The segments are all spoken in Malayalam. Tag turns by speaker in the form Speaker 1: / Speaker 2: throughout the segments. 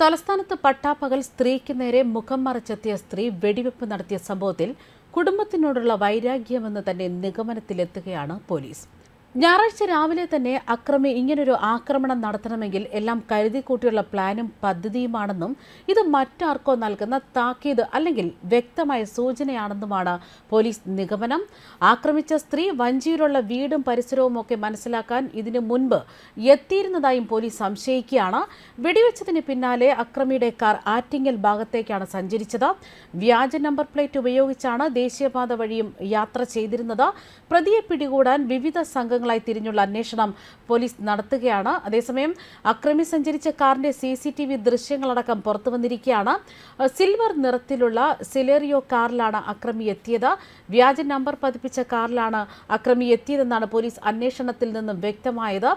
Speaker 1: തലസ്ഥാനത്ത് പട്ടാപ്പകൽ സ്ത്രീക്ക് നേരെ മുഖം മറച്ചെത്തിയ സ്ത്രീ വെടിവെപ്പ് നടത്തിയ സംഭവത്തിൽ കുടുംബത്തിനോടുള്ള വൈരാഗ്യമെന്ന് തന്നെ നിഗമനത്തിലെത്തുകയാണ് പോലീസ്. ഞായറാഴ്ച രാവിലെ തന്നെ അക്രമി ഇങ്ങനൊരു ആക്രമണം നടത്തണമെങ്കിൽ എല്ലാം കരുതിക്കൂട്ടിയുള്ള പ്ലാനും പദ്ധതിയുമാണെന്നും ഇത് മറ്റാർക്കോ നൽകുന്ന താക്കീത് അല്ലെങ്കിൽ വ്യക്തമായ സൂചനയാണെന്നുമാണ് പോലീസ് നിഗമനം. ആക്രമിച്ച സ്ത്രീ വഞ്ചിയിലുള്ള വീടും പരിസരവും ഒക്കെ മനസ്സിലാക്കാൻ ഇതിനു മുൻപ് എത്തിയിരുന്നതായും പോലീസ് സംശയിക്കുകയാണ്. വെടിവെച്ചതിന് പിന്നാലെ അക്രമിയുടെ കാർ ആറ്റിങ്ങൽ ഭാഗത്തേക്കാണ് സഞ്ചരിച്ചത്. വ്യാജ നമ്പർ പ്ലേറ്റ് ഉപയോഗിച്ചാണ് ദേശീയപാത വഴിയും യാത്ര ചെയ്തിരുന്നത്. പ്രതിയെ പിടികൂടാൻ വിവിധ സംഘങ്ങളായി തിരിഞ്ഞുള്ള അന്വേഷണം പോലീസ് നടത്തുകയാണ്. അതേസമയം അക്രമി സഞ്ചരിച്ച കാറിന്റെ സി സി ടി വി ദൃശ്യങ്ങളടക്കം പുറത്തു വന്നിരിക്കുകയാണ്. സിൽവർ നിറത്തിലുള്ള സിലേറിയോ കാറിലാണ് അക്രമി എത്തിയത്. വ്യാജ നമ്പർ പതിപ്പിച്ച കാറിലാണ് അക്രമി എത്തിയതെന്നാണ് പോലീസ് അന്വേഷണത്തിൽ നിന്നും വ്യക്തമായത്.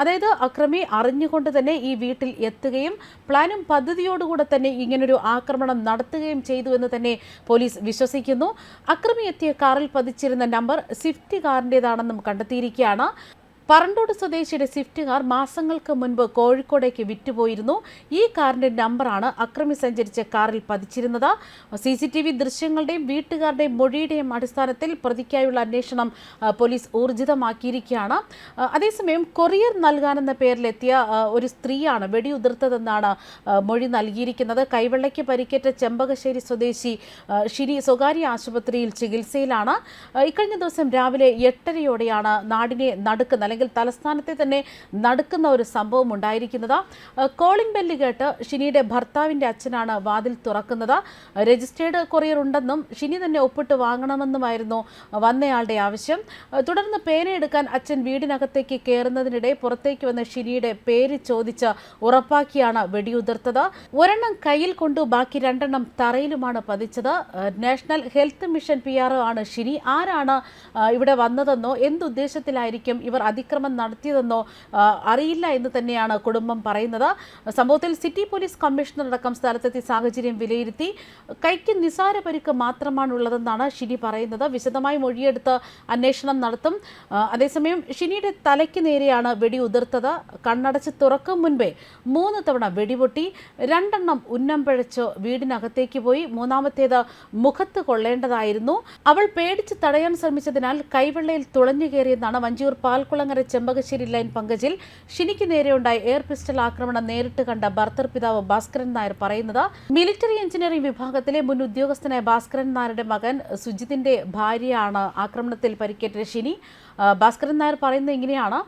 Speaker 1: അതായത് അക്രമി അറിഞ്ഞുകൊണ്ട് തന്നെ ഈ വീട്ടിൽ എത്തുകയും പ്ലാനും പദ്ധതിയോടുകൂടെ തന്നെ ഇങ്ങനൊരു ആക്രമണം നടത്തുകയും ചെയ്തു എന്ന് തന്നെ പോലീസ് വിശ്വസിക്കുന്നു. അക്രമി എത്തിയ കാറിൽ പതിച്ചിരുന്ന നമ്പർ സ്വിഫ്റ്റ് കാറിന്റെതാണെന്നും കണ്ടെത്തിയിരിക്കുകയാണ് പറണ്ടോട് സ്വദേശിയുടെ സ്വിഫ്റ്റ് കാർ മാസങ്ങൾക്ക് മുൻപ് കോഴിക്കോടേക്ക് വിറ്റുപോയിരുന്നു. ഈ കാറിന്റെ നമ്പറാണ് അക്രമി സഞ്ചരിച്ച കാറിൽ പതിച്ചിരുന്നത്. സി സി ടി വി ദൃശ്യങ്ങളുടെയും വീട്ടുകാരുടെയും മൊഴിയുടെയും അടിസ്ഥാനത്തിൽ പ്രതിക്കായുള്ള അന്വേഷണം പോലീസ് ഊർജിതമാക്കിയിരിക്കുകയാണ്. അതേസമയം കൊറിയർ നൽകാനെന്ന പേരിലെത്തിയ ഒരു സ്ത്രീയാണ് വെടിയുതിർത്തതെന്നാണ് മൊഴി നൽകിയിരിക്കുന്നത്. കൈവെള്ളയ്ക്ക് പരിക്കേറ്റ ചെമ്പകശ്ശേരി സ്വദേശി ഷിരി സ്വകാര്യ ആശുപത്രിയിൽ ചികിത്സയിലാണ്. ഇക്കഴിഞ്ഞ ദിവസം രാവിലെ എട്ടരയോടെയാണ് നാടിനെ നടുക്കുന്ന അല്ലെങ്കിൽ തലസ്ഥാനത്തെ തന്നെ നടക്കുന്ന ഒരു സംഭവം ഉണ്ടായിരിക്കുന്നത്. കോളിംഗ് ബെല്ല് കേട്ട് ഷിനിയുടെ ഭർത്താവിന്റെ അച്ഛനാണ് വാതിൽ തുറക്കുന്നത്. രജിസ്റ്റേർഡ് കൊറിയർ ഉണ്ടെന്നും ഷിനി തന്നെ ഒപ്പിട്ട് വാങ്ങണമെന്നുമായിരുന്നു വന്നയാളുടെ ആവശ്യം. തുടർന്ന് പേനയെടുക്കാൻ അച്ഛൻ വീടിനകത്തേക്ക് കയറുന്നതിനിടെ പുറത്തേക്ക് വന്ന ഷിനിയുടെ പേര് ചോദിച്ച് ഉറപ്പാക്കിയാണ് വെടിയുതിർത്തത്. ഒരെണ്ണം കയ്യിൽ കൊണ്ടു ബാക്കി രണ്ടെണ്ണം തറയിലുമാണ് പതിച്ചത്. നാഷണൽ ഹെൽത്ത് മിഷൻ പി ആണ് ഷിനി. ആരാണ് ഇവിടെ വന്നതെന്നോ എന്തുദ്ദേശത്തിലായിരിക്കും ഇവർ അതിക്രമം നടത്തിയതെന്നോ അറിയില്ല എന്ന് തന്നെയാണ് കുടുംബം പറയുന്നത്. സംഭവത്തിൽ സിറ്റി പോലീസ് കമ്മീഷണർ അടക്കം സ്ഥലത്തെത്തി സാഹചര്യം വിലയിരുത്തി. കൈക്ക് നിസാര പരിക്ക് മാത്രമാണ് ഉള്ളതെന്നാണ് ഷിനി പറയുന്നത്. വിശദമായി മൊഴിയെടുത്ത് അന്വേഷണം നടത്തും. അതേസമയം ഷിനിയുടെ തലയ്ക്ക് നേരെയാണ് വെടി ഉതിർത്തത്. കണ്ണടച്ച് തുറക്കും മുൻപേ മൂന്ന് തവണ വെടിപൊട്ടി. രണ്ടെണ്ണം ഉന്നം പിഴച്ച് വീടിനകത്തേക്ക് പോയി. മൂന്നാമത്തേത് മുഖത്ത് കൊള്ളേണ്ടതായിരുന്നു. അവൾ പേടിച്ച് തടയാൻ ശ്രമിച്ചതിനാൽ കൈവെള്ളയിൽ തുളഞ്ഞു കയറിയെന്നാണ് വഞ്ചിയൂർ പാൽക്കുളങ്ങര ചെമ്പകശ്ശേരി ലൈൻ പങ്കജിൽ ഷിനിക്ക് നേരെയുണ്ടായ എയർ പിസ്റ്റൽ ആക്രമണം നേരിട്ട് കണ്ട ഭർത്തർ പിതാവ് ഭാസ്കരൻ നായർ പറയുന്നത് മിലിറ്ററി എഞ്ചിനീയറിംഗ് വിഭാഗത്തിലെ മുൻ ഉദ്യോഗസ്ഥനായ ഭാസ്കരൻ നായരുടെ മകൻ സുജിത്തിന്റെ ഭാര്യയാണ് ആക്രമണത്തിൽ പരിക്കേറ്റ ഷിനി. ഭാസ്കരൻ നായർ പറയുന്നത് ഇങ്ങനെയാണ്.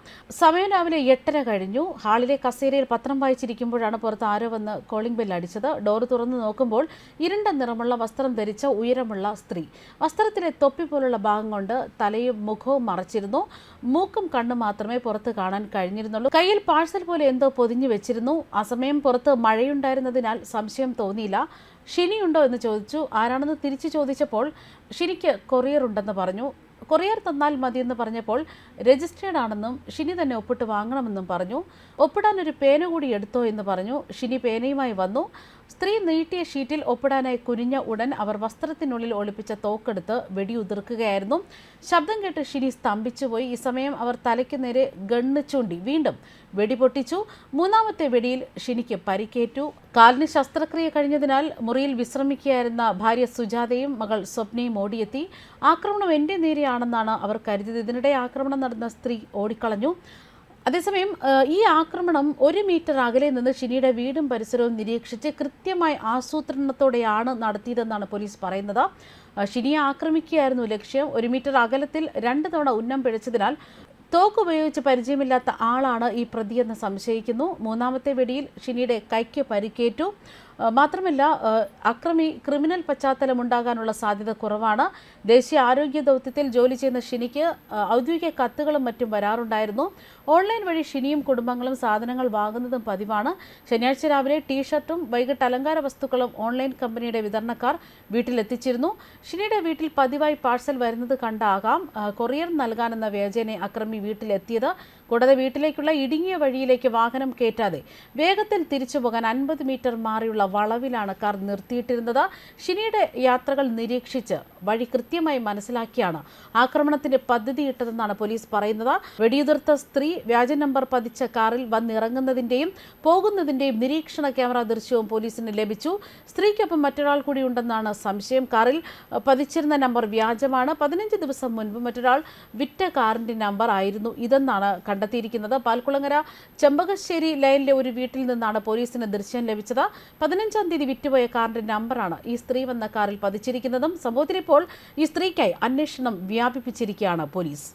Speaker 1: സമയം രാവിലെ എട്ടര കഴിഞ്ഞു. ഹാളിലെ കസേരയിൽ പത്രം വായിച്ചിരിക്കുമ്പോഴാണ് പുറത്ത് ആരോ വന്ന് കോളിംഗ് ബെല്ല് അടിച്ചത്. ഡോർ തുറന്നു നോക്കുമ്പോൾ ഇരുണ്ട നിറമുള്ള വസ്ത്രം ധരിച്ച ഉയരമുള്ള സ്ത്രീ. വസ്ത്രത്തിലെ തൊപ്പി പോലുള്ള ഭാഗം കൊണ്ട് തലയും മുഖവും മറച്ചിരുന്നു. മൂക്കും കണ്ണും മാത്രമേ പുറത്ത് കാണാൻ കഴിഞ്ഞിരുന്നുള്ളൂ. കയ്യിൽ പാഴ്സൽ പോലെ എന്തോ പൊതിഞ്ഞു വെച്ചിരുന്നു. ആ സമയം പുറത്ത് മഴയുണ്ടായിരുന്നതിനാൽ സംശയം തോന്നിയില്ല. ഷിനിയുണ്ടോ എന്ന് ചോദിച്ചു. ആരാണെന്ന് തിരിച്ചു ചോദിച്ചപ്പോൾ ഷിനിക്ക് കൊറിയർ ഉണ്ടെന്ന് പറഞ്ഞു. കൊറിയർ തന്നാൽ മതിയെന്ന് പറഞ്ഞപ്പോൾ രജിസ്റ്റേർഡ് ആണെന്നും ഷിനി തന്നെ ഒപ്പിട്ട് വാങ്ങണമെന്നും പറഞ്ഞു. ഒപ്പിടാൻ ഒരു പേന കൂടി എടുത്തോ എന്ന് പറഞ്ഞു. ഷിനി പേനയുമായി വന്നു. സ്ത്രീ നീട്ടിയ ഷീറ്റിൽ ഒപ്പിടാനായി കുനിഞ്ഞ ഉടൻ അവർ വസ്ത്രത്തിനുള്ളിൽ ഒളിപ്പിച്ച തോക്കെടുത്ത് വെടിയുതിർക്കുകയായിരുന്നു. ശബ്ദം കേട്ട് ഷിനി സ്തംഭിച്ചുപോയി. ഈ സമയം അവർ തലയ്ക്ക് നേരെ ഗണ്ണ് ചൂണ്ടി വീണ്ടും വെടി പൊട്ടിച്ചു മൂന്നാമത്തെ വെടിയിൽ ഷിനിക്ക് പരിക്കേറ്റു. കാലിന് ശസ്ത്രക്രിയ കഴിഞ്ഞതിനാൽ മുറിയിൽ വിശ്രമിക്കുകയായിരുന്ന ഭാര്യ സുജാതയും മകൾ സ്വപ്നയും ഓടിയെത്തി. ആക്രമണം എന്റെ നേരെയാണെന്നാണ് അവർ കരുതിയത്. ഇതിനിടെ ആക്രമണം നടന്ന സ്ത്രീ ഓടിക്കളഞ്ഞു. അതേസമയം ഈ ആക്രമണം ഒരു മീറ്റർ അകലെ നിന്ന് ഷിനിയുടെ വീടും പരിസരവും നിരീക്ഷിച്ച് കൃത്യമായി ആസൂത്രണത്തോടെയാണ് നടത്തിയതെന്നാണ് പോലീസ് പറയുന്നത്. ഷിനിയെ ആക്രമിക്കുകയായിരുന്നു ലക്ഷ്യം. ഒരു മീറ്റർ അകലത്തിൽ രണ്ട് തവണ ഉന്നം പിഴച്ചതിനാൽ തോക്ക് ഉപയോഗിച്ച് പരിചയമില്ലാത്ത ആളാണ് ഈ പ്രതിയെന്ന് സംശയിക്കുന്നു. മൂന്നാമത്തെ വെടിയിൽ ഷിനിയുടെ കൈക്ക് പരിക്കേറ്റു. മാത്രമല്ല അക്രമി ക്രിമിനൽ പശ്ചാത്തലം ഉണ്ടാകാനുള്ള സാധ്യത കുറവാണ്. ദേശീയ ആരോഗ്യ ദൗത്യത്തിൽ ജോലി ചെയ്യുന്ന ഷിനിക്ക് ഔദ്യോഗിക കത്തുകളും മറ്റും വരാറുണ്ടായിരുന്നു. ഓൺലൈൻ വഴി ഷിനിയും കുടുംബങ്ങളും സാധനങ്ങൾ വാങ്ങുന്നതും പതിവാണ്. ശനിയാഴ്ച രാവിലെ ടീഷർട്ടും വൈകിട്ട് അലങ്കാര വസ്തുക്കളും ഓൺലൈൻ കമ്പനിയുടെ വിതരണക്കാർ വീട്ടിലെത്തിച്ചിരുന്നു. ഷിനിയുടെ വീട്ടിൽ പതിവായി പാഴ്സൽ വരുന്നത് കണ്ടാകാം. കൊറിയർ നൽകാനെന്ന വ്യാജേനെ അക്രമി വീട്ടിലെത്തിയത്. കൂടാതെ വീട്ടിലേക്കുള്ള ഇടുങ്ങിയ വഴിയിലേക്ക് വാഹനം കയറ്റാതെ വേഗത്തിൽ തിരിച്ചു പോകാൻ അൻപത് മീറ്റർ മാറിയുള്ള വളവിലാണ് കാർ നിർത്തിയിട്ടിരുന്നത്. ഷിനിയുടെ യാത്രകൾ നിരീക്ഷിച്ച് വഴി കൃത്യമായി മനസ്സിലാക്കിയാണ് ആക്രമണത്തിന്റെ പദ്ധതിയിട്ടതെന്നാണ് പോലീസ് പറയുന്നത്. വെടിയുതിർത്ത സ്ത്രീ വ്യാജ നമ്പർ പതിച്ച കാറിൽ വന്നിറങ്ങുന്നതിന്റെയും പോകുന്നതിന്റെയും നിരീക്ഷണ ക്യാമറ ദൃശ്യവും പോലീസിന് ലഭിച്ചു. സ്ത്രീക്കൊപ്പം മറ്റൊരാൾ കൂടി ഉണ്ടെന്നാണ് സംശയം. കാറിൽ പതിച്ചിരുന്ന നമ്പർ വ്യാജമാണ്. പതിനഞ്ച് ദിവസം മുൻപ് മറ്റൊരാൾ വിറ്റ കാറിന്റെ നമ്പർ ആയിരുന്നു ഇതെന്നാണ് കണ്ടെത്തിയിരിക്കുന്നത്. പാൽക്കുളങ്ങര ചെമ്പകശ്ശേരി ലൈനിലെ ഒരു വീട്ടിൽ നിന്നാണ് പോലീസിന് ദൃശ്യം ലഭിച്ചത്. പതിനഞ്ചാം തീയതി വിറ്റുപോയ കാറിന്റെ നമ്പറാണ് ഈ സ്ത്രീ വന്ന കാറിൽ പതിച്ചിരിക്കുന്നതും. സംഭവത്തിൽ ഇപ്പോൾ ഈ സ്ത്രീക്കായി അന്വേഷണം വ്യാപിപ്പിച്ചിരിക്കുകയാണ് പോലീസ്.